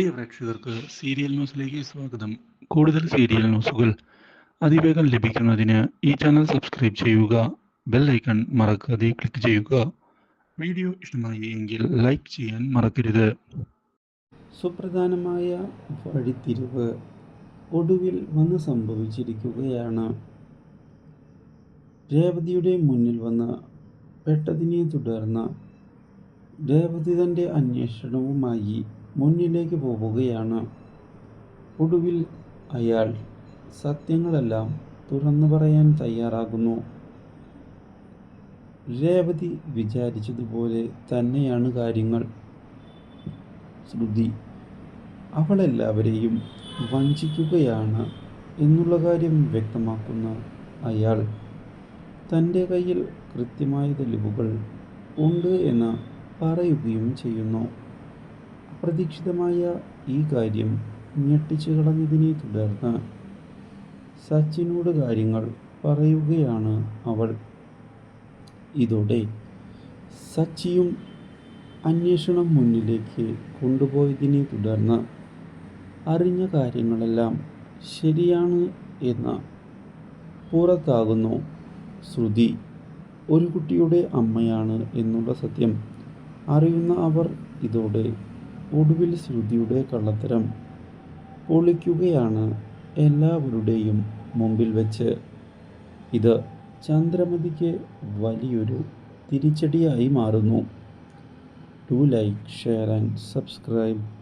പ്രിയ പ്രേക്ഷകർക്ക് സീരിയൽ ന്യൂസിലേക്ക് സ്വാഗതം. കൂടുതൽ സീരിയൽ ന്യൂസുകൾ അതിവേഗം ലഭിക്കുന്നതിന് ഈ ചാനൽ സബ്സ്ക്രൈബ് ചെയ്യുക ബെൽ ഐക്കൺ മറക്കാതെ ക്ലിക്ക് ചെയ്യുക. വീഡിയോ ഇഷ്ടമായി എങ്കിൽ ലൈക്ക് ചെയ്യാൻ മറക്കരുത്. സുപ്രധാനമായ വഴിത്തിരിവ് ഒടുവിൽ വന്ന് സംഭവിച്ചിരിക്കുകയാണ്. രേവതിയുടെ മുന്നിൽ വന്ന് പെട്ടതിനെ തുടർന്ന് രേവതി തന്റെ അന്വേഷണവുമായി മുന്നിലേക്ക് പോവുകയാണ്. ഒടുവിൽ അയാൾ സത്യങ്ങളെല്ലാം തുറന്നു പറയാൻ തയ്യാറാകുന്നു. രേവതി വിചാരിച്ചതുപോലെ തന്നെയാണ് കാര്യങ്ങൾ. ശ്രുതി അവളെല്ലാവരെയും വഞ്ചിക്കുകയാണ് എന്നുള്ള കാര്യം വ്യക്തമാക്കുന്ന അയാൾ തന്റെ കയ്യിൽ കൃത്യമായ തെളിവുകൾ ഉണ്ട് എന്ന് പറയുകയും ചെയ്യുന്നു. അപ്രതീക്ഷിതമായ ഈ കാര്യം ഞെട്ടിച്ചു കളഞ്ഞതിനെ തുടർന്ന് സച്ചിനോട് കാര്യങ്ങൾ പറയുകയാണ് അവൾ. ഇതോടെ സച്ചിയും അന്വേഷണം മുന്നിലേക്ക് കൊണ്ടുപോയതിനെ തുടർന്ന് അറിഞ്ഞ കാര്യങ്ങളെല്ലാം ശരിയാണ് എന്ന് പുറത്താകുന്നു. ശ്രുതി ഒരു കുട്ടിയുടെ അമ്മയാണ് എന്നുള്ള സത്യം അറിയുന്ന അവർ ഇതോടെ ഒടുവിൽ ശ്രുതിയുടെ കള്ളത്തരം പൊളിക്കുകയാണ് എല്ലാവരുടെയും മുമ്പിൽ വെച്ച്. ഇത് ചന്ദ്രമതിക്ക് വലിയൊരു തിരിച്ചടിയായി മാറുന്നു. To like share and subscribe.